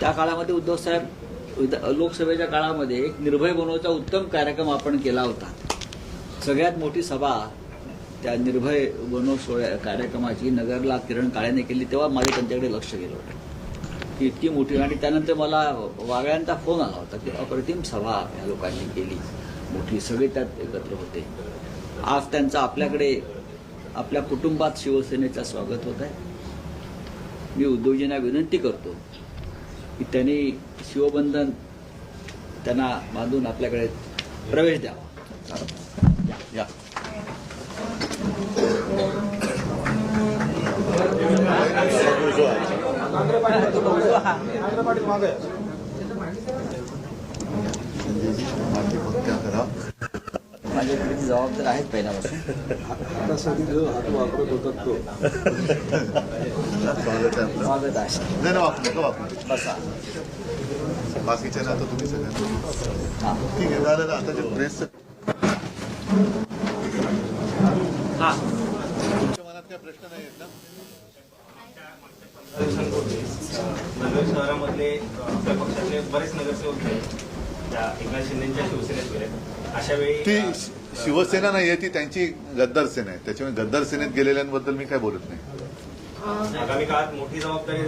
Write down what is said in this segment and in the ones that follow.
त्या काळामध्ये उद्धव साहेब लोकसभेच्या काळामध्ये एक निर्भय बनवचा उत्तम कार्यक्रम आपण केला होता. सगळ्यात मोठी सभा त्या निर्भय बनव सोहळ्या कार्यक्रमाची नगरला किरण काळ्याने केली तेव्हा माझं त्यांच्याकडे लक्ष गेलं होतं. की इतकी मोठी आणि त्यानंतर मला वागळ्यांचा फोन आला होता की अप्रतिम सभा या लोकांनी केली. मोठी सगळे त्यात एकत्र होते. आज त्यांचा आपल्याकडे आपल्या कुटुंबात शिवसेनेचा स्वागत होत आहे मी उद्योजकांना विनंती करतो की त्यांनी शिवबंधन त्यांना बांधून आपल्याकडे प्रवेश द्यावा. या, या माझ्याकडे ती जबाबदार आहेत पहिल्यापासून. आता सगळी जो हात वापरत होतात तो स्वागत आहे बसा बाकीच्या ना आता तुम्ही सगळ्यांना. हा. ठीक आहे झालं आता जे प्रेस हा. तुमच्या मनात काय प्रश्न नाही आहेत ना? नगर शहरामधले अ, आपल्या पक्षातले बरेच नगरसेवक आहेत. त्या एकनाथ शिंदेच्या शिवसेनेत गेले. ती शिवसेना नाही आहे ती त्यांची गद्दार सेना आहे. त्याच्यामुळे गद्दार सेनेत गेलेल्यांबद्दल मी काय बोलत नाही. आगामी काळात मोठी जबाबदारी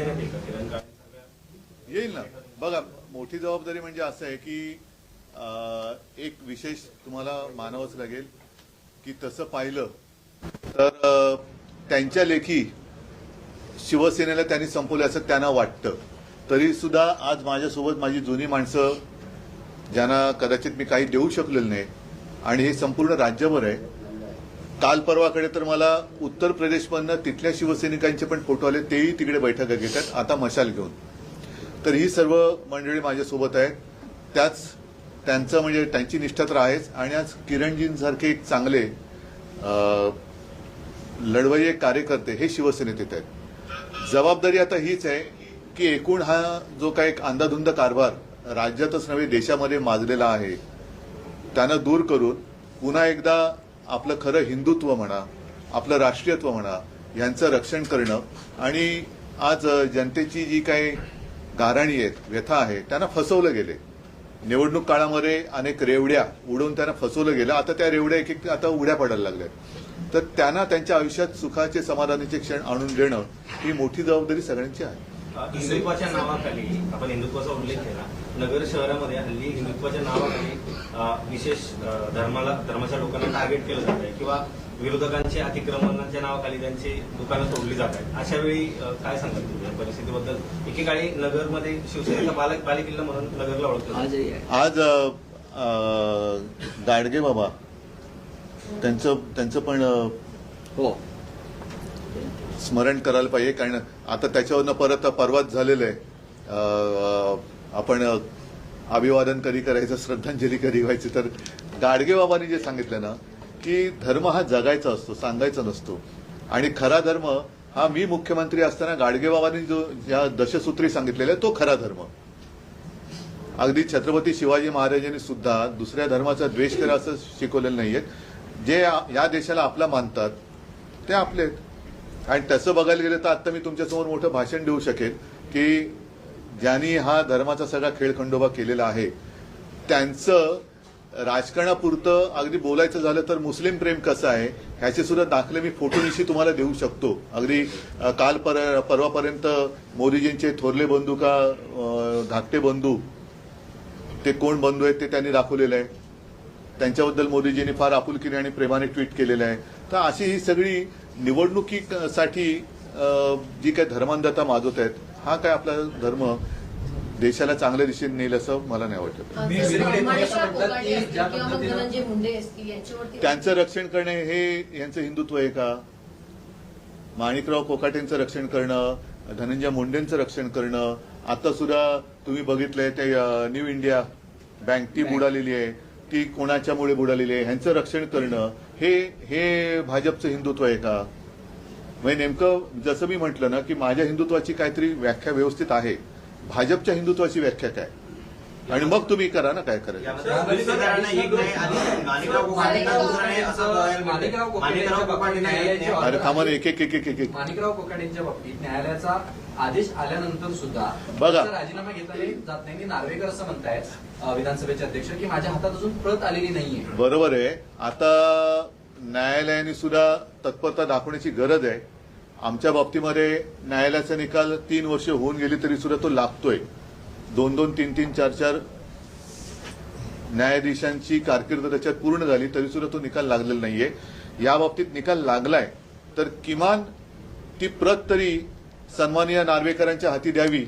येईल ना. बघा मोठी जबाबदारी म्हणजे असं आहे की एक विशेष तुम्हाला मानावंच लागेल की तसं पाहिलं तर त्यांच्या लेखी शिवसेनेला त्यांनी संपवलं असं त्यांना वाटतं. तरी सुद्धा आज माझ्यासोबत माझी जुनी माणसं ज्यांना कदाचित मी काही देऊ शकलेलं नाही आणि हे संपूर्ण राज्यभर आहे. काल परवाकडे तर मला उत्तर प्रदेशमधनं तिथल्या शिवसैनिकांचे पण फोटो आले तेही तिकडे बैठका घेतात आता मशाल घेऊन. तर ही सर्व मंडळी माझ्यासोबत आहेत. त्याच त्यांचं म्हणजे त्यांची निष्ठा तर आहेच आणि आज किरणजींसारखे एक चांगले अं, लढवय्ये कार्यकर्ते हे शिवसेनेत येत आहेत. जबाबदारी आता हीच आहे की एकूण हा जो काही एक अंधाधुंद कारभार राज्यातच नव्हे देशामध्ये माजलेला आहे. त्यानं दूर करून पुन्हा एकदा आपलं खरं हिंदुत्व म्हणा आपलं राष्ट्रीयत्व म्हणा यांचं रक्षण करणं आणि आज जनतेची जी काही गाराणी आहेत व्यथा आहे त्यांना फसवलं गेले निवडणूक काळामध्ये अनेक रेवड्या उडवून त्यांना फसवलं गेलं. आता त्या रेवड्या एक एक आता उड्या पडायला लागल्या तर त्यांना त्यांच्या आयुष्यात सुखाचे समाधानाचे क्षण आणून देणं ही मोठी जबाबदारी सगळ्यांची आहे. हिंदुत्वाच्या नावाखाली आपण हिंदुत्वाचा उल्लेख केला. नगर शहरामध्ये हल्ली हिंदुत्वाच्या नावाखाली विशेष धर्माला धर्माच्या लोकांना टार्गेट केलं जात आहे. किंवा विरोधकांचे अतिक्रमणाच्या नावाखाली त्यांची दुकानं तोडली जात आहेत. अशा वेळी काय सांगाल तुम्ही या परिस्थितीबद्दल? एकेकाळी नगरमध्ये शिवसेनेचा बालक बालेकिल्ला म्हणून नगरला आहे. आज गाडगे बाबा त्यांचं त्यांचं पण हो. स्मरण करायला पाहिजे कारण आता त्याच्यावरनं परत परवाच झालेलं आहे. आपण अभिवादन कधी करायचं श्रद्धांजली कधी व्हायची तर गाडगे बाबांनी जे सांगितलं ना की धर्म हा जगायचा असतो सांगायचा नसतो. आणि खरा धर्म हा मी मुख्यमंत्री असताना गाडगेबाबांनी जो ज्या दशसूत्री सांगितलेला आहे तो खरा धर्म. अगदी छत्रपती शिवाजी महाराजांनी सुद्धा दुसऱ्या धर्माचा द्वेष करा असं शिकवलेलं नाहीये. जे या- देशाला आपला मानतात ते आपले आणि तसं बघायला गेलं तर आता मी तुमच्यासमोर मोठं भाषण देऊ शकेल की ज्यांनी हा धर्माचा सगळा खेळखंडोबा केलेला आहे त्यांचं राजकारणापुरतं अगदी बोलायचं झालं तर मुस्लिम प्रेम कसं आहे ह्याचे सुद्धा दाखले मी फोटोनिशी तुम्हाला देऊ शकतो. अगदी काल पर परवापर्यंत मोदीजींचे थोरले बंधू का धाकटे बंधू ते कोण बंधू आहेत ते त्यांनी दाखवलेलं आहे. त्यांच्याबद्दल मोदीजींनी फार आपुलकीने आणि प्रेमाने ट्विट केलेलं आहे. तर अशी ही सगळी निवडणुकीसाठी अ, जी काही धर्मांधता माजवत आहेत हा काय आपला धर्म देशाला चांगल्या दिशेने नेईल असं मला नाही वाटत. त्यांचं रक्षण करणे हे यांचं हिंदुत्व आहे का? माणिकराव कोकाटेंचं रक्षण करणं धनंजय मुंडेंचं रक्षण करणं आता सुद्धा तुम्ही बघितलंय ते न्यू इंडिया बँक ती बुडालेली आहे ती कोणाच्यामुळे बुडालेली आहे? ह्यांचं रक्षण करणं हे हे भाजपचं हिंदुत्व आहे का? म्हणजे नेमकं जसं मी म्हटलं ना की माझ्या हिंदुत्वाची काहीतरी व्याख्या व्यवस्थित आहे. भाजपच्या हिंदुत्वाची व्याख्या काय? आणि मग तुम्ही करा ना काय करायचं. अरे थांबा ना, एक एक एक एक माणिकराव कोकाटेंच्या बाबतीत न्यायालयाचा आदेश आल्यानंतर सुद्धा बघा. राजीनामा घेताना जात नाही. नार्वेकर असं म्हणतायत विधानसभेचे अध्यक्ष की माझ्या हातात अजून प्रत आलेली नाहीये. बरोबर आहे. आता न्यायालयाने सुद्धा तत्परता दाखवण्याची गरज आहे. आमच्या बाबतीमध्ये न्यायालयाचा निकाल तीन वर्ष होऊन गेली तरी सुद्धा तो लागतोय. दोन दोन तीन तीन चार चार न्यायाधीशांची कारकीर्द त्याच्यात पूर्ण झाली तरी सुद्धा तो निकाल लागलेला नाहीये. या बाबतीत निकाल लागलाय तर किमान ती प्रत तरी सन्माननीय नार्वेकरांच्या हाती द्यावी.